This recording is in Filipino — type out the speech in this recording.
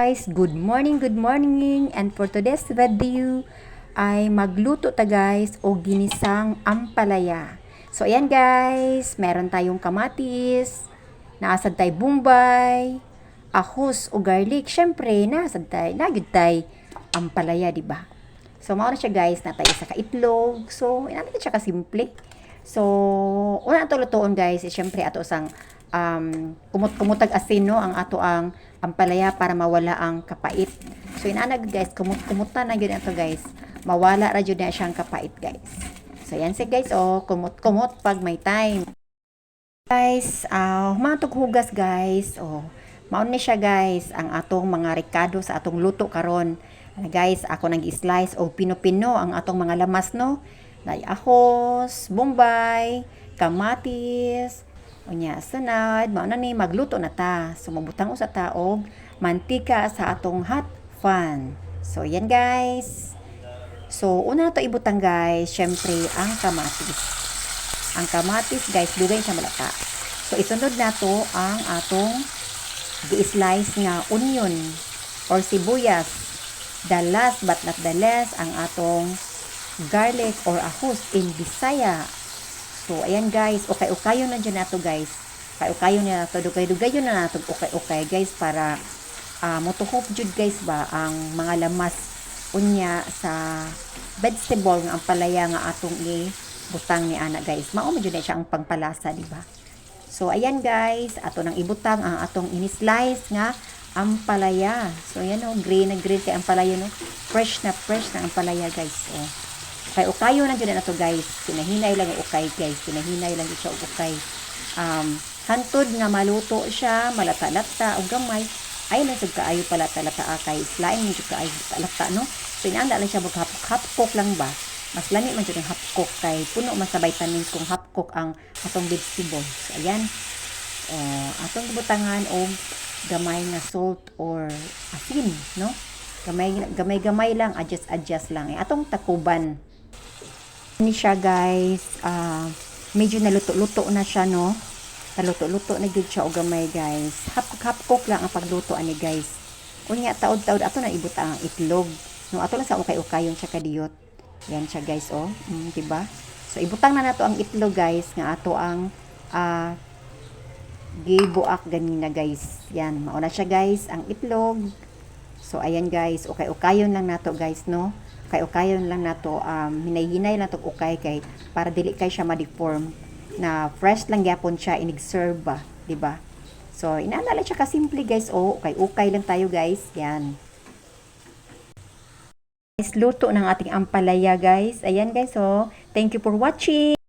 Guys, good morning, good morning. And for today's video ay magluto ta guys o ginisang ampalaya. So ayan guys, meron tayong kamatis, naasad tay bumbay, ahos o garlic. Syempre, naasad tay, nagyud tay ampalaya, di ba? So mao siya guys, na tayo sa kaitlog. So ina siya ka simple. So una ato lutoon guys, syempre ato sang um, kumut kumutag asin no ang ato ang ampalaya para mawala ang kapait. So inanag guys, kumut kumutan na gyud ato guys. Mawala ra jud na siyang kapait guys. So yan si guys oh, kumut kumot pag may time. Guys, ah uh, humatog hugas guys. Oh, mao ni siya guys ang atong mga rekado sa atong luto karon. Ano, guys, ako nag slice o pino-pino ang atong mga lamas no. Lay ahos, bombay, kamatis, Unya, sunod, mao ni magluto na ta. So, mabutang usa ta og mantika sa atong hot pan. So, yan guys. So, una na to ibutang guys, syempre ang kamatis. Ang kamatis guys, dugay sa malata. So, isunod na to ang atong gi-slice nga onion or sibuyas. The last but not the least, ang atong garlic or ahos in Bisaya. So, ayan guys, ukay-ukayo na dyan nato guys. Ukay-ukayo na nato, dugay-dugayo na nato, ukay-ukay guys, para uh, mutuhop jud guys ba, ang mga lamas unya sa vegetable nga ang palaya nga atong i butang ni ana guys. Mao man jud na siya ang pangpalasa, di ba? So, ayan guys, ato nang ibutang ang atong ini-slice nga ampalaya. So, ayan oh, green na green kay ampalaya, no? Fresh na fresh na ampalaya, guys. Oh. Kay ukayo na dyan na to guys. Pinahinay lang ukay guys. Pinahinay lang siya ukay. Um, hantod nga maluto siya, malata-lata o gamay. Ay na sud kaayo palata-lata kay slime ni kaayo palata no. So inaanda lang siya mag hapkok lang ba. Mas lami man jud ang hapkok kay puno man sa kung hapkok ang atong vegetable. So ayan. Uh, atong butangan og gamay nga salt or asin, no? Gamay gamay gamay lang, adjust adjust lang. Eh, atong takuban ni siya guys. Uh, medyo naluto-luto na siya no? Naluto-luto na gid siya og gamay guys. Hapkok-hapkok lang ang pagluto ani guys. Unya taod-taod ato na ibut ang itlog. No ato lang sa ukay-ukayon siya kadiyot yan siya guys oh. Mm, diba? So ibutang na nato ang itlog guys nga ato ang uh, gibuak ganina guys. Yan mauna siya guys ang itlog. So ayan guys ukay-ukayon lang nato guys no kay ukayon lang nato um, hinay-hinay lang ukay kay para dili kay siya ma-deform. Na fresh lang gyapon siya inig-serve ba di ba? So inaana lang siya ka simple guys. Oh ukay ukay lang tayo guys. Yan. Guys luto ng ating ampalaya guys. Ayan guys oh thank you for watching